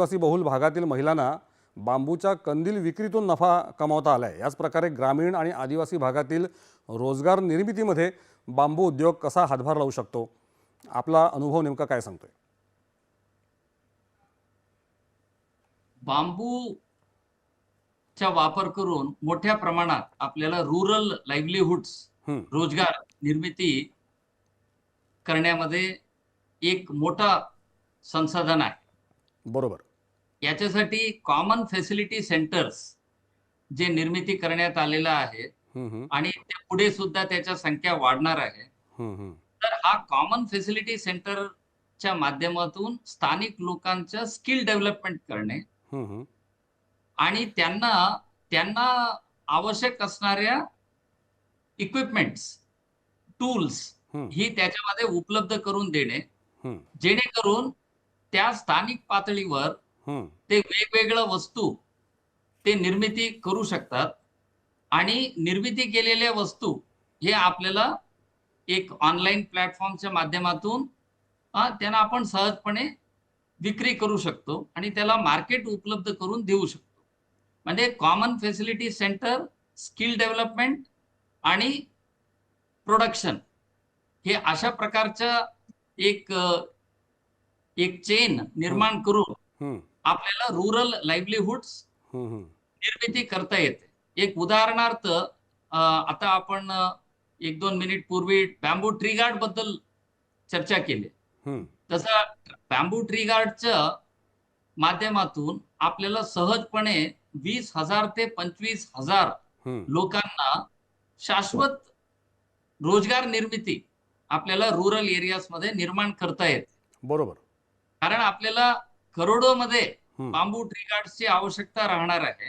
आदिवासी बहुल भागातील महिलांना बांबूच्या कंदील विक्रीतून नफा कमावता आलाय. याच प्रकारे ग्रामीण आणि आदिवासी भागातील रोजगार निर्मितीमध्ये बांबू उद्योग कसा हातभार लावू शकतो? आपला अनुभव नेमका काय सांगतोय? बांबूचा वापर करून मोठ्या प्रमाणात आपल्याला रुरल लाईव्हलीहुड्स रोजगार निर्मिती करण्यामध्ये एक मोठा संसाधन आहे. बरोबर. याच्यासाठी कॉमन फॅसिलिटी सेंटर्स जे निर्मिती करण्यात आलेलं आहे आणि ते पुढे सुद्धा त्याच्या संख्या वाढणार आहे. तर हा कॉमन फॅसिलिटी सेंटरच्या माध्यमातून स्थानिक लोकांचं स्किल डेव्हलपमेंट करणे. आणि त्यांना त्यांना आवश्यक असणाऱ्या इक्विपमेंट्स टूल्स. ही त्याच्यामध्ये उपलब्ध करून देणे जेणेकरून त्या स्थानिक पातळीवर. ते वेगवेगळ्या वस्तू ते निर्मिती करू शकतात आणि निर्मिती केलेल्या वस्तू हे आपल्याला एक ऑनलाईन प्लॅटफॉर्मच्या माध्यमातून त्यांना आपण सहजपणे विक्री करू शकतो आणि त्याला मार्केट उपलब्ध करून देऊ शकतो. म्हणजे common facility centre skill development आणि प्रोडक्शन हे अशा प्रकारच्या एक एक चेन निर्माण करून आपल्याला रुरल हम्म. निर्मिती करता येते. एक उदाहरणार्थ आता आपण एक दोन मिनिट पूर्वी बॅम्बू ट्री गार्डबद्दल चर्चा केली. तसं बॅम्बू ट्री गार्डच्या माध्यमातून आपल्याला सहजपणे वीस हजार ते पंचवीस हजार. लोकांना शाश्वत रोजगार निर्मिती आपल्याला रुरल एरियाजमध्ये निर्माण करता येते. बरोबर. कारण आपल्याला करोडोमध्ये हम्म, बांबू ट्री गार्ड्सची आवश्यकता राहणार आहे.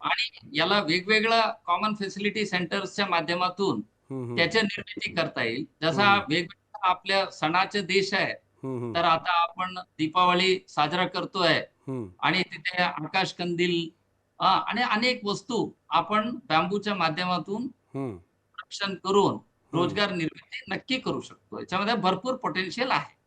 आणि याला वेगवेगळ्या कॉमन फॅसिलिटी सेंटर्सच्या माध्यमातून. त्याच्या निर्मिती करता येईल. जसा हम्म. वेगवेगळा आपल्या सणाचे देश आहे तर आता आपण दीपावली साजरा करतोय. आणि तिथे आकाश कंदील आणि अनेक वस्तू आपण बॅम्बूच्या माध्यमातून. प्रोडक्शन करून रोजगार निर्मिती नक्की करू शकतो. याच्यामध्ये भरपूर पोटेन्शियल आहे.